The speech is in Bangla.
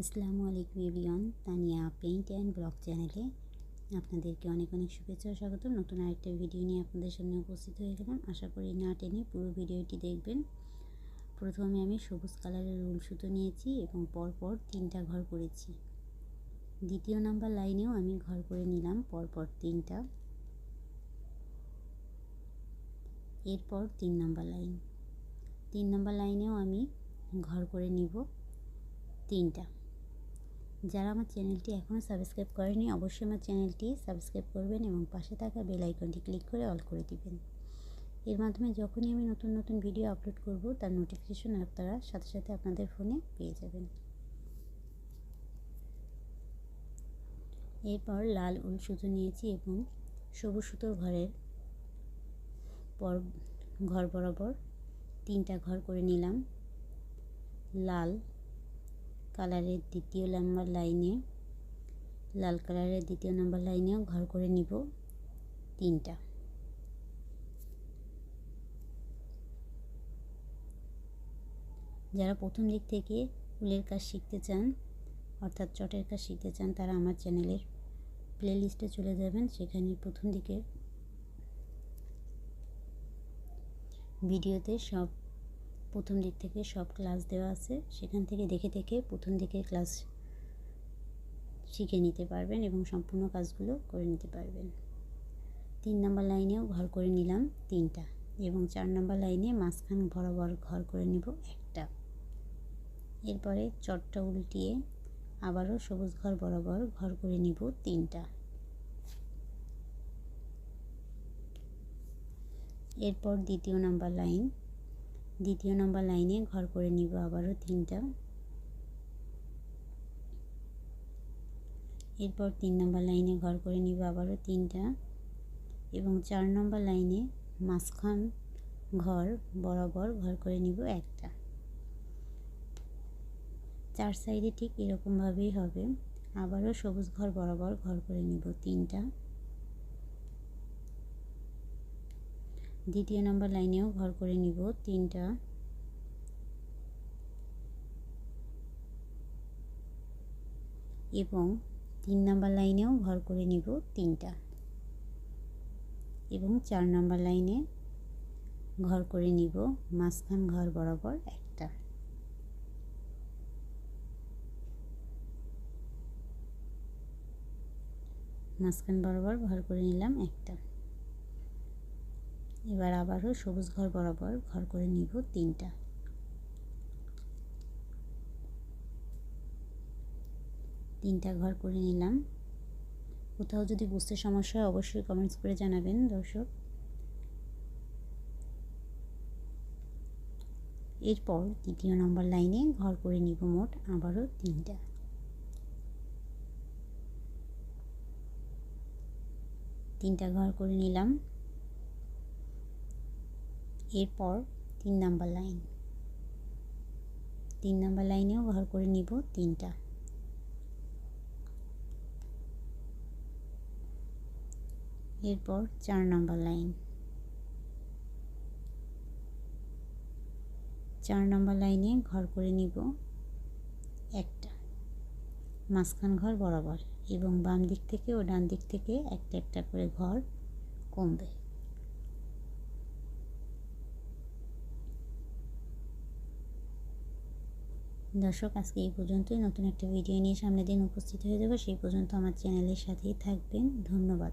আসসালামু আলাইকুম এভিয়ন তানিয়া পেইন্ট অ্যান্ড ব্লগ চ্যানেলে আপনাদেরকে অনেক অনেক শুভেচ্ছা স্বাগত নতুন আরেকটা ভিডিও নিয়ে আপনাদের সামনে উপস্থিত হয়ে গেলাম। আশা করি না টেনে পুরো ভিডিওটি দেখবেন। প্রথমে আমি সবুজ কালারের রুল সুতো নিয়েছি এবং পরপর তিনটা ঘর করেছি। দ্বিতীয় নাম্বার লাইনেও আমি ঘর করে নিলাম পরপর তিনটা। এরপর তিন নাম্বার লাইন। তিন নাম্বার লাইনেও আমি ঘর করে নিব তিনটা। যারা আমার চ্যানেলটি এখনও সাবস্ক্রাইব করেনি, অবশ্যই আমার চ্যানেলটি সাবস্ক্রাইব করবেন এবং পাশে থাকা বেল আইকনটি ক্লিক করে অল করে দিবেন। এর মাধ্যমে যখনই আমি নতুন নতুন ভিডিও আপলোড করব, তার নোটিফিকেশন আপনারা সাথে সাথে আপনাদের ফোনে পেয়ে যাবেন। এরপর লাল উল সুতো নিয়েছি এবং সবুজ সুতোর ঘরের পর, ঘর বরাবর তিনটা ঘর করে নিলাম। লাল কালারের দ্বিতীয় নাম্বার লাইনে, লাল কালারের দ্বিতীয় নাম্বার লাইনেও ঘর করে নিব তিনটা। যারা প্রথম দিক থেকে ফুলের কাজ শিখতে চান, অর্থাৎ চটের কাজ শিখতে চান, তারা আমার চ্যানেলের প্লে লিস্টে চলে যাবেন, সেখানে প্রথম দিকে ভিডিওতে সব প্রথম দিক থেকে সব ক্লাস দেওয়া আছে, সেখান থেকে দেখে দেখে প্রথম দিকের ক্লাস শিখে নিতে পারবেন এবং সম্পূর্ণ কাজগুলো করে নিতে পারবেন। তিন নম্বর লাইনেও ঘর করে নিলাম তিনটা এবং চার নম্বর লাইনে মাঝখান বরাবর ঘর করে নিব একটা। এরপরে চটটা উল্টিয়ে আবারও সবুজ ঘর বরাবর ঘর করে নিব তিনটা। এরপর দ্বিতীয় নাম্বার লাইন দ্বিতীয় নম্বর লাইনে ঘর করে নিব আবারও তিনটা। এরপর তিন নম্বর লাইনে ঘর করে নিব আবারও তিনটা এবং চার নম্বর লাইনে মাঝখান ঘর বরাবর ঘর করে নিব একটা। চার সাইডে ঠিক এরকমভাবেই হবে। আবারও সবুজ ঘর বরাবর ঘর করে নিব তিনটা। দ্বিতীয় নম্বর লাইনেও ঘর করে নিব তিনটা। এবং তিন নম্বর লাইনেও ঘর করে নিব তিনটা। এবং চার নম্বর লাইনে ঘর করে নিব মাঝখান ঘর বরাবর একটা। মাঝখান বরাবর ঘর করে নিলাম একটা। এবার আবারও সবুজ ঘর বরাবর ঘর করে নিব তিনটা। তিনটা ঘর করে নিলাম। কোথাও যদি বুঝতে সমস্যা হয় অবশ্যই কমেন্টস করে জানাবেন, দর্শক। এরপর দ্বিতীয় নম্বর লাইনে ঘর করে নিব মোট আবারও তিনটা। তিনটা ঘর করে নিলাম। এরপর তিন নাম্বার লাইন। তিন নাম্বার লাইনেও ঘর করে নিব তিনটা। এরপর চার নাম্বার লাইন। চার নাম্বার লাইনে ঘর করে নিব একটা। মাঝখান ঘর বরাবর এবং বাম দিক থেকে ও ডান দিক থেকে একটা একটা করে ঘর কমবে। দর্শক, আজকে এই পর্যন্তই। নতুন একটা ভিডিও নিয়ে সামনে দিন উপস্থিত হয়ে যাব। সেই পর্যন্ত আমার চ্যানেলের সাথেই থাকবেন। ধন্যবাদ।